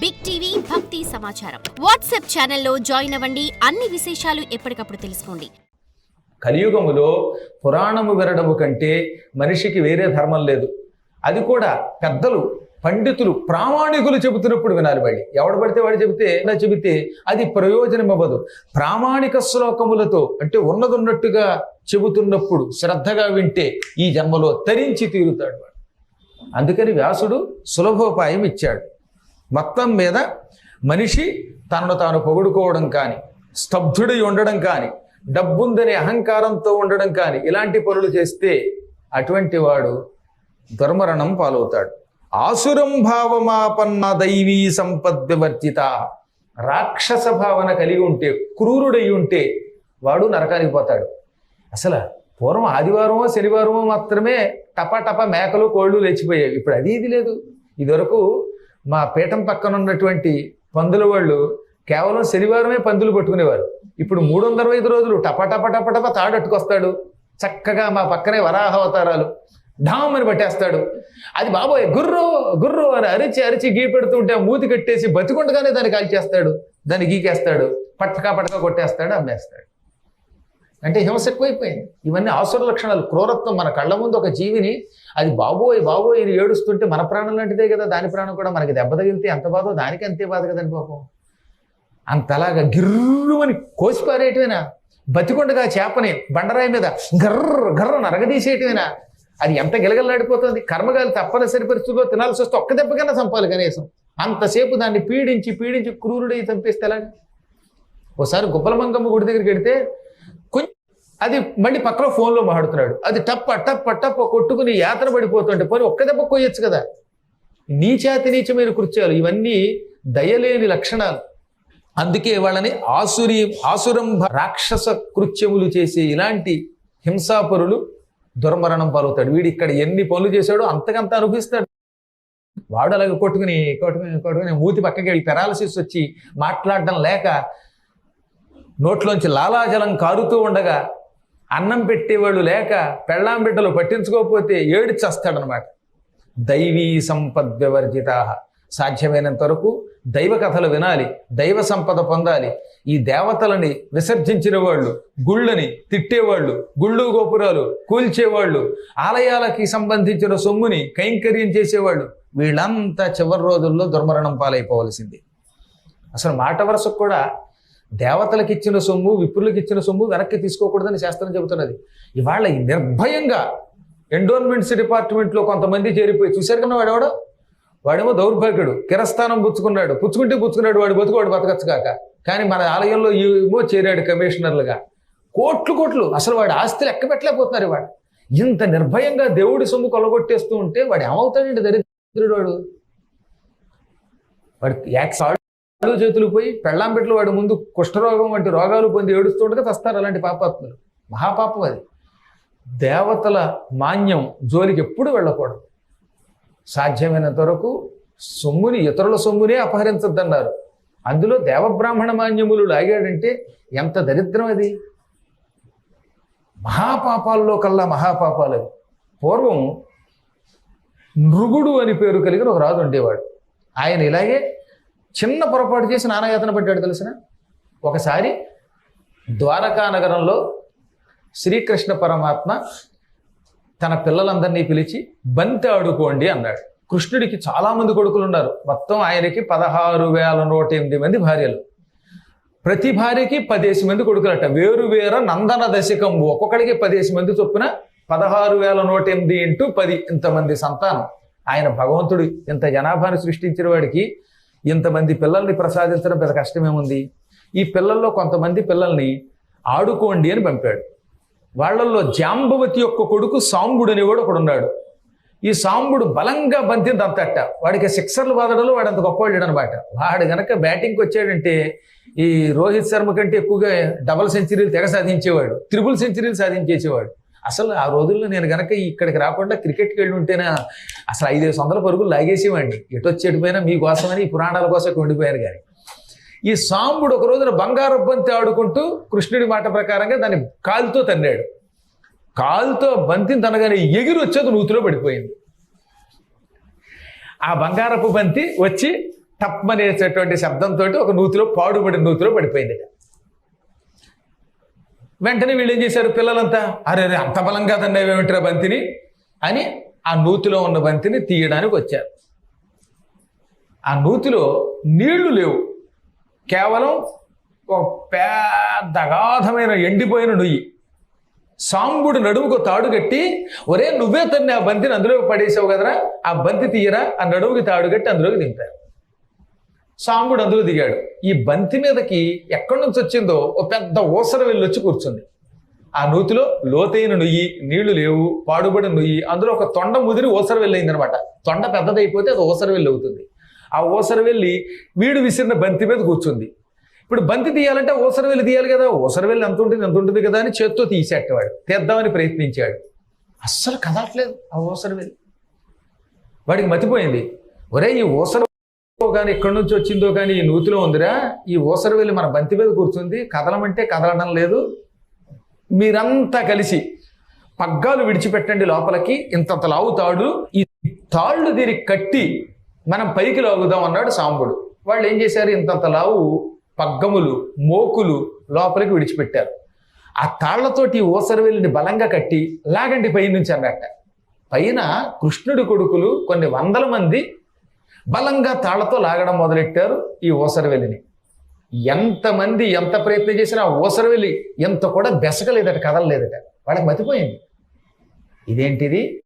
Big TV భక్తి సమాచారం WhatsApp ఛానల్లో జాయిన్ అవ్వండి. అన్ని విశేషాలు ఎప్పటికప్పుడు తెలుసుకోండి. కలియుగములో పురాణము వినడము కంటే మనిషికి వేరే ధర్మం లేదు. అది కూడా పెద్దలు పండితులు ప్రామాణికులు చెబుతున్నప్పుడు వినాలి మళ్ళీ. ఎవడు పడితే వాడు చెబితే ఇలా చెబితే అది ప్రయోజనం ఇవ్వదు ప్రామాణిక శ్లోకములతో అంటే ఉన్నదున్నట్టుగా చెబుతున్నప్పుడు శ్రద్ధగా వింటే ఈ జన్మలో తరించి తీరుతాడు వాడు. అందుకని వ్యాసుడు సులభోపాయం ఇచ్చాడు. మొత్తం మీద మనిషి తనను తాను పొగుడుకోవడం కానీ స్తబ్దుడై ఉండడం కానీ డబ్బుందనే అహంకారంతో ఉండడం కానీ ఇలాంటి పనులు చేస్తే అటువంటి వాడు దుర్మరణం పాలవుతాడు. ఆసురం భావమాపన్న దైవీ సంపద్వివర్జిత రాక్షస భావన కలిగి ఉంటే క్రూరుడై ఉంటే వాడు నరకానికి పోతాడు. అసలు పూర్వం ఆదివారమో శనివారమో మాత్రమే టపా టపా మేకలు కోళ్ళు లేచిపోయాయి ఇప్పుడు అది ఇది లేదు. ఇదివరకు మా పీఠం పక్కన ఉన్నటువంటి పందుల వాళ్ళు కేవలం శనివారమే పందులు పట్టుకునేవారు. ఇప్పుడు మూడు వందల ఐదు రోజులు టప టప టప టప తాడట్టుకొస్తాడు. చక్కగా మా పక్కనే వరాహ అవతారాలు ఢామ్ అని పట్టేస్తాడు. అది బాబోయ్ గుర్రు గుర్రు అని అరిచి అరిచి గీ పెడుతుంటే ఆ మూతి కట్టేసి బతికుండగానే దాన్ని కాల్చేస్తాడు. దాన్ని గీకేస్తాడు. పట్టకా పట్టక కొట్టేస్తాడు అమ్మేస్తాడు. అంటే హింస ఎక్కువైపోయింది ఇవన్నీ ఆసుర లక్షణాలు. క్రూరత్వం మన కళ్ళ ముందు ఒక జీవిని అది బాబోయ్ బాబోయ్ ఇది ఏడుస్తుంటే మన ప్రాణం లాంటిదే కదా దాని ప్రాణం కూడా మనకి దెబ్బ తగిలితే ఎంత బాధో దానికి అంతే బాధ కదండి పాపం. అంతలాగా గిర్రుమని కోసిపారేయటమేనా? బతికొండగా చేపని బండరాయి మీద గర్ర గర్ర నరగదీసేయటమేనా? అది ఎంత గిలగలాడిపోతుంది కర్మగాలి తప్పనిసరి పరిస్థితుల్లో తినాల్సి వస్తే ఒక్క దెబ్బకైనా చంపాలి కనీసం. అంతసేపు దాన్ని పీడించి పీడించి క్రూరుడై చంపేస్తే ఎలాగా? ఒకసారి గుబ్బలమంగమ్మ గుడి దగ్గరికి వెడితే అది మళ్ళీ పక్కన ఫోన్లో మాట్లాడుతున్నాడు. అది టప్ప టప్ప టప్ప కొట్టుకుని యాతన పడిపోతుంటే పోనీ ఒక్క దెబ్బ కొయ్యొచ్చు కదా. నీచాతి నీచమైన కృత్యాలు ఇవన్నీ దయలేని లక్షణాలు. అందుకే వాళ్ళని ఆసురి ఆసురంభ రాక్షస కృత్యములు చేసే ఇలాంటి హింసాపరులు దుర్మరణం పాలవుతాడు. వీడు ఇక్కడ ఎన్ని పనులు చేశాడో అంతకంత అనుభవిస్తాడు. వాడు అలాగ కొట్టుకుని కొట్టుకుని కొట్టుకుని మూతి పక్కకి వెళ్ళి పెరాలసిస్ వచ్చి మాట్లాడడం లేక నోట్లోంచి లాలాజలం కారుతూ ఉండగా అన్నం పెట్టేవాళ్ళు లేక పెళ్ళాం బిడ్డలు పట్టించుకోకపోతే ఏడు చస్తాడనమాట దైవీ సంపద్వివర్జిత సాధ్యమైనంత వరకు దైవ కథలు వినాలి దైవ సంపద పొందాలి. ఈ దేవతలని విసర్జించిన వాళ్ళు గుళ్ళని తిట్టేవాళ్ళు గుళ్ళు గోపురాలు కూల్చేవాళ్ళు ఆలయాలకి సంబంధించిన సొమ్ముని కైంకర్యం చేసేవాళ్ళు వీళ్ళంతా చివరి రోజుల్లో దుర్మరణం పాలైపోవలసింది. అసలు మాట వరుసకు కూడా దేవతలకు ఇచ్చిన సొమ్ము విప్రులకు ఇచ్చిన సొమ్ము వెనక్కి తీసుకోకూడదని శాస్త్రం చెబుతున్నది. ఇవాళ నిర్భయంగా ఎండోన్మెంట్స్ డిపార్ట్మెంట్లో కొంతమంది చేరిపోయి చూశారు కన్నా వాడెవడో? వాడేమో దౌర్భాగ్యుడు కిరస్థానం పుచ్చుకున్నాడు పుచ్చుకుంటే పుచ్చుకున్నాడు వాడు బతుకువాడు బతకచ్చు కాక. కానీ మన ఆలయంలో ఏమో చేరాడు కమిషనర్లుగా. కోట్లు కోట్లు అసలు వాడి ఆస్తి లెక్క పెట్టలేకపోతున్నారు వాడు ఇంత నిర్భయంగా దేవుడి సొమ్ము కొలగొట్టేస్తూ ఉంటే వాడు ఏమవుతాడండి దరిద్రుడు వాడు? వాడు యాక్స్ కాళ్ళు చేతులు పోయి పెళ్ళాం వాడి ముందు కుష్ఠరోగం వంటి రోగాలు పొంది ఏడుస్తుండగా వస్తారు అలాంటి పాపాత్ములు. మహాపాపం అది. దేవతల మాన్యం జోలికి ఎప్పుడు వెళ్ళకూడదు. సాధ్యమైనంత వరకు సొమ్ముని ఇతరుల సొమ్మునే అపహరించద్దన్నారు. అందులో దేవబ్రాహ్మణ మాన్యములు లాగాడంటే ఎంత దరిద్రం అది. మహాపాపాల్లో కల్లా మహాపాపాలు అవి పూర్వం నృగుడు అని పేరు కలిగిన ఒక రాజు ఉండేవాడు. ఆయన ఇలాగే చిన్న పొరపాటు చేసి నానాయాతన పడ్డాడు తెలిసిన? ఒకసారి ద్వారకా నగరంలో శ్రీకృష్ణ పరమాత్మ తన పిల్లలందరినీ పిలిచి బంతి ఆడుకోండి అన్నాడు. కృష్ణుడికి చాలామంది కొడుకులు ఉన్నారు. మొత్తం ఆయనకి పదహారు వేల నూట ఎనిమిది మంది భార్యలు. ప్రతి భార్యకి పదేసి మంది కొడుకులట. వేరు వేర నందన దశకంబు ఒక్కొక్కడికి పదేసి మంది చొప్పున పదహారు వేల నూట ఎనిమిది ఇంటూ పది. ఇంతమంది సంతానం. ఆయన భగవంతుడు ఇంత జనాభాను సృష్టించిన వాడికి ఇంతమంది పిల్లల్ని ప్రసాదించడం పెద్ద కష్టమేముంది? ఈ పిల్లల్లో కొంతమంది పిల్లల్ని ఆడుకోండి అని పంపాడు. వాళ్ళల్లో జాంబవతి యొక్క కొడుకు సాంబుడు అనేవాడు ఒకడు ఉన్నాడు. ఈ సాంబుడు బలంగా బంతిని దంతట వాడికి సిక్సర్లు బాదడంలో వాడు అంత గొప్పవాడు అనమాట వాడు గనక బ్యాటింగ్కి వచ్చాడంటే ఈ రోహిత్ శర్మ కంటే ఎక్కువగా డబల్ సెంచరీలు తెగ సాధించేవాడు. త్రిబుల్ సెంచరీలు సాధించేసేవాడు. అసలు ఆ రోజుల్లో నేను కనుక ఇక్కడికి రాకుండా క్రికెట్కి వెళ్ళి ఉంటేనే అసలు ఐదేసి వందల పరుగులు లాగేసేవాడిని. ఎటు వచ్చేటిపోయినా మీకోసమని ఈ పురాణాల కోసం ఉండిపోయారు ఉండిపోయాను కానీ ఈ సాంబుడు ఒక రోజున బంగారబ్బంతి ఆడుకుంటూ కృష్ణుడి మాట ప్రకారంగా దాన్ని కాలుతో తన్నాడు. కాలుతో బంతిని తనగానే ఎగిరి వచ్చేది నూతిలో పడిపోయింది. ఆ బంగారపు బంతి వచ్చి టప్మనేసేటువంటి శబ్దంతో ఒక నూతిలో పాడుబడిన నూతిలో పడిపోయింది వెంటనే వీళ్ళు ఏం చేశారు పిల్లలంతా? అరే అరే అంత కాదండి తన్నేవేమిట్రా బంతిని? అని ఆ నూతిలో ఉన్న బంతిని తీయడానికి వచ్చారు. ఆ నూతిలో నీళ్ళు లేవు. కేవలం ఒక పెద్ద అగాధమైన ఎండిపోయిన నుయ్యి. సాంబుడు నడుముకు తాడు కట్టి ఒరే నువ్వే తన్ని ఆ బంతిని అందులోకి పడేసావు కదరా? ఆ బంతి తీయరా? ఆ నడుముకి తాడు కట్టి అందులోకి దింపారు. సాంబుడు అందులో దిగాడు. ఈ బంతి మీదకి ఎక్కడి నుంచి వచ్చిందో ఓ పెద్ద ఊసర వెళ్ళొచ్చి కూర్చుంది. ఆ నూతిలో లోతైన నుయ్యి నీళ్ళు లేవు పాడుబడిన నుయ్యి అందులో ఒక తొండ ముదిరి ఓసర వెళ్ళింది అనమాట తొండ పెద్దదైపోతే అది ఓసర వెళ్ళి అవుతుంది. ఆ ఓసర వెళ్ళి వీడు విసిరిన బంతి మీద కూర్చుంది. ఇప్పుడు బంతి తీయాలంటే ఓసర వెళ్ళి తీయాలి కదా? ఓసర వెళ్ళి ఎంత ఉంటుంది ఎంత ఉంటుంది కదా అని చేత్తో తీసేటవాడు తీద్దామని ప్రయత్నించాడు. అస్సలు కదలట్లేదు ఆ ఓసర వెళ్ళి. వాడికి మతిపోయింది. ఒరే ఈ ఓసర కానీ ఎక్కడి నుంచి వచ్చిందో కానీ ఈ నూతిలో ఉందిరా? ఈ ఊసర వెళ్ళి మన బంతి మీద కూర్చుంది కదలమంటే కదలడం లేదు. మీరంతా కలిసి పగ్గాలు విడిచిపెట్టండి లోపలికి ఇంతంత లావు తాడు ఈ తాళ్ళు దీనికి కట్టి మనం పైకి లాగుదాం అన్నాడు సాంబుడు. వాళ్ళు ఏం చేశారు? ఇంతంత లావు పగ్గములు మోకులు లోపలికి విడిచిపెట్టారు. ఆ తాళ్ళతోటి ఊసరవెల్లిని బలంగా కట్టి లాగండి పై నుంచి అన్నట్ట. పైన కృష్ణుడి కొడుకులు కొన్ని వందల మంది బలంగా తాళ్ళతో లాగడం మొదలెట్టారు ఈ ఊసరవెల్లిని ఎంతమంది ఎంత ప్రయత్నం చేసినా ఆ ఊసరవెల్లి ఎంత కూడా బెసకలేదట కదలలేదట. వాళ్ళకి మతిపోయింది. ఇదేంటిది?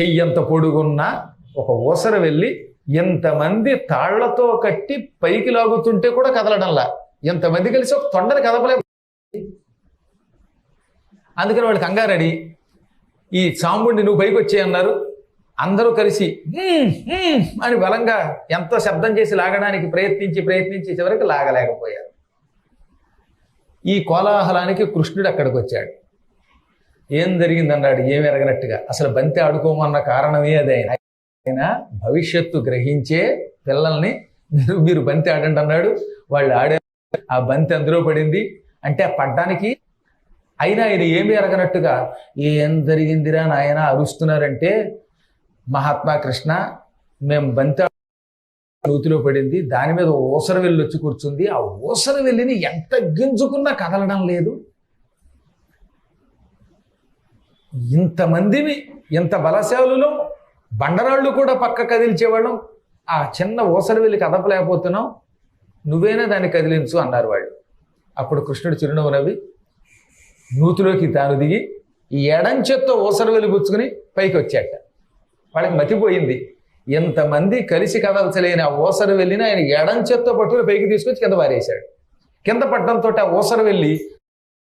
చెయ్యంత పొడుగున్న ఒక ఊసర వెళ్ళి ఎంతమంది తాళ్ళతో కట్టి పైకి లాగుతుంటే కూడా కదలడంలా. ఎంతమంది కలిసి ఒక తొండని కదపలే. అందుకని వాళ్ళు కంగారడి ఈ సాంబుడిని నువ్వు పైకి వచ్చేయన్నారు అందరూ కలిసి అని బలంగా ఎంతో శబ్దం చేసి లాగడానికి ప్రయత్నించి ప్రయత్నించి చివరికి లాగలేకపోయారు. ఈ కోలాహలానికి కృష్ణుడు అక్కడికి వచ్చాడు. ఏం జరిగిందన్నాడు? ఏమి ఎరగనట్టుగా? అసలు బంతి ఆడుకోమన్న కారణమే అదే ఆయన. భవిష్యత్తు గ్రహించే పిల్లల్ని మీరు మీరు బంతి ఆడండి అన్నాడు. వాళ్ళు ఆడే ఆ బంతి అందులో పడింది. అంటే పడ్డానికి అయినా ఆయన ఏమి ఎరగనట్టుగా? ఏం జరిగిందిరా నాయన? అరుస్తున్నారంటే మహాత్మా కృష్ణ మేము బంతి నూతిలో పడింది దాని మీద ఓసర వెళ్ళి వచ్చి కూర్చుంది. ఆ ఓసర వెళ్ళిని ఎంత గింజుకున్నా కదలడం లేదు. ఇంతమందిని ఇంత బలశాలులో బండరాళ్ళు కూడా పక్క కదిల్చేవాళ్ళం. ఆ చిన్న ఓసర వెళ్ళి కదపలేకపోతున్నాం. నువ్వేనా దాన్ని కదిలించు అన్నారు వాళ్ళు. అప్పుడు కృష్ణుడు చిరునవ్వు నవ్వి నూతిలోకి తాను దిగి ఎడంచెత్తో ఓసర వెళ్ళి పుచ్చుకుని పైకి వచ్చాట వాళ్ళకి మతిపోయింది. ఎంతమంది కలిసి కదల్చలేని ఆ ఓసరు వెళ్ళిన ఆయన ఎడం చేత్తో పట్టుకుని పైకి తీసుకొచ్చి కింద పారేశాడు కింద పట్టడంతో ఆ ఓసరు వెళ్ళి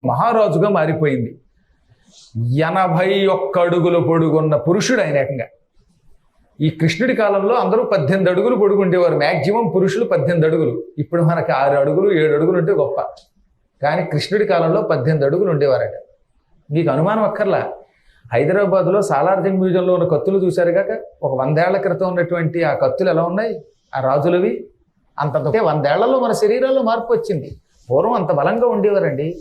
మహారాజుగా మారిపోయింది. ఎనభై ఒక్క అడుగులు పొడుగున్న పురుషుడు ఆయన ఏకంగా. ఈ కృష్ణుడి కాలంలో అందరూ పద్దెనిమిది అడుగులు పొడుగుండేవారు మ్యాక్సిమం పురుషులు పద్దెనిమిది అడుగులు. ఇప్పుడు మనకి ఆరు అడుగులు ఏడు అడుగులు ఉంటే గొప్ప. కానీ కృష్ణుడి కాలంలో పద్దెనిమిది అడుగులు ఉండేవారట. మీకు అనుమానం అక్కర్లా? హైదరాబాద్లో సాలార్జంగ్ మ్యూజియంలో ఉన్న కత్తులు చూశారు కాక ఒక వందేళ్ళ క్రితం ఉన్నటువంటి ఆ కత్తులు ఎలా ఉన్నాయి? ఆ రాజులవి? అంతంత వందేళ్ళలో మన శరీరాల్లో మార్పు వచ్చింది. పూర్వం అంత బలంగా ఉండేవారండి.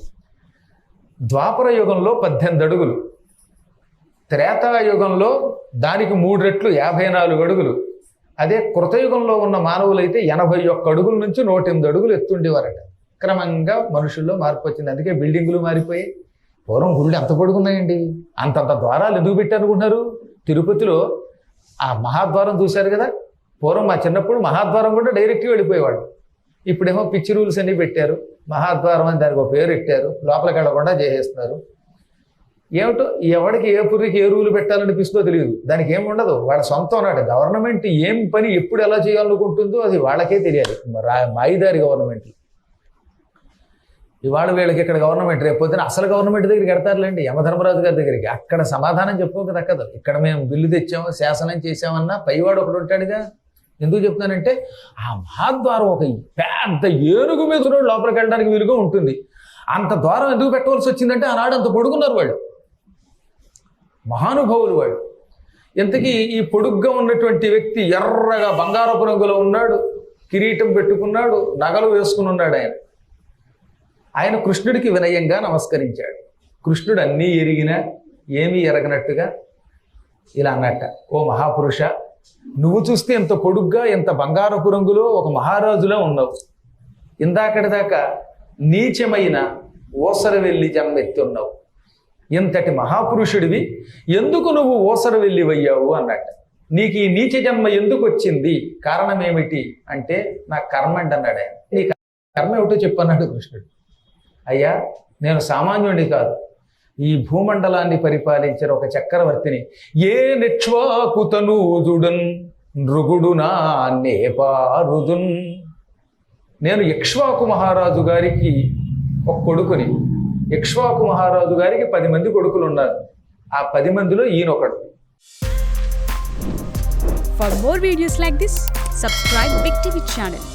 ద్వాపర యుగంలో పద్దెనిమిది అడుగులు. త్రేతాయుగంలో దానికి మూడు రెట్లు యాభై నాలుగు అడుగులు. అదే కృతయుగంలో ఉన్న మానవులైతే ఎనభై ఒక్క అడుగుల నుంచి నూట ఎనిమిది అడుగులు ఎత్తుండేవారట. క్రమంగా మనుషుల్లో మార్పు వచ్చింది. అందుకే బిల్డింగులు మారిపోయి పూర్వం గుళ్ళు ఎంత పడుకున్నాయండి అంతంత ద్వారాలు ఎందుకు పెట్టారనుకుంటున్నారు? తిరుపతిలో ఆ మహాద్వారం చూశారు కదా? పూర్వం మా చిన్నప్పుడు మహాద్వారం కూడా డైరెక్ట్గా వెళ్ళిపోయేవాడు ఇప్పుడేమో పిచ్చి రూల్స్ అన్ని పెట్టారు. మహాద్వారం అని దానికి ఒక పేరు పెట్టారు. లోపలికి వెళ్ళకుండా చేసేస్తున్నారు. ఏమిటో ఎవడికి ఏ పుర్రికి ఏ రూలు పెట్టాలనిపిస్తుందో తెలియదు. దానికి ఏమి ఉండదు. వాళ్ళ సొంతం అన్నాడు గవర్నమెంట్ ఏం పని ఎప్పుడు ఎలా చేయాలనుకుంటుందో అది వాళ్ళకే తెలియాలి. రా మాయిదారి గవర్నమెంట్లు. ఇవాళ వీళ్ళకి ఇక్కడ గవర్నమెంట్ రేపు పొద్దున అసలు గవర్నమెంట్ దగ్గరికి ఎడతారులేండి యమధర్మరాజు గారి దగ్గరికి. అక్కడ సమాధానం చెప్పుకోక తక్కదు. ఇక్కడ మేము బిల్లు తెచ్చాము శాసనం చేసామన్నా పైవాడు ఒకడు ఉంటాడుగా. ఎందుకు చెప్తున్నానంటే ఆ మహాద్వారం ఒక పెద్ద ఏనుగు మీద లోపలికి వెళ్ళడానికి వీలుగా ఉంటుంది. అంత ద్వారం ఎందుకు పెట్టవలసి వచ్చిందంటే ఆనాడు అంత పొడుగున్నారు వాళ్ళు. మహానుభావులు వాడు ఇంతకీ ఈ పొడుగ్గా ఉన్నటువంటి వ్యక్తి ఎర్రగా బంగారపు రంగులో ఉన్నాడు కిరీటం పెట్టుకున్నాడు నగలు వేసుకుని ఉన్నాడు ఆయన. ఆయన కృష్ణుడికి వినయంగా నమస్కరించాడు. కృష్ణుడు అన్నీ ఎరిగినా ఏమీ ఎరగనట్టుగా ఇలా అన్నట్ట ఓ మహాపురుష నువ్వు చూస్తే ఎంత పొడుగ్గా ఎంత బంగారపు రంగులో ఒక మహారాజులా ఉన్నావు. ఇందాకటి దాకా నీచమైన ఓసర వెళ్ళి జన్మెత్తున్నావు ఇంతటి మహాపురుషుడివి ఎందుకు నువ్వు ఓసర వెళ్ళివయ్యావు అన్నట్టు నీకు ఈ నీచ జన్మ ఎందుకు వచ్చింది? కారణం ఏమిటి అంటే నా కర్మ అండి అన్నాడు ఆయన. నీ కర్మ ఏమిటో చెప్పన్నాడు కృష్ణుడు. అయ్యా నేను సామాన్యుడిని కాదు. ఈ భూమండలాన్ని పరిపాలించిన ఒక చక్రవర్తిని ఏ నిక్ష్వాకుతనూజుడన్ నృగుడు నా నేపారుదున్ నేను ఇక్ష్వాకు మహారాజు గారికి ఒక కొడుకుని. ఇక్ష్వాకు మహారాజు గారికి పది మంది కొడుకులు ఉన్నారు ఆ పది మందిలో ఈయనొకడు. For more videos like this subscribe big TV channel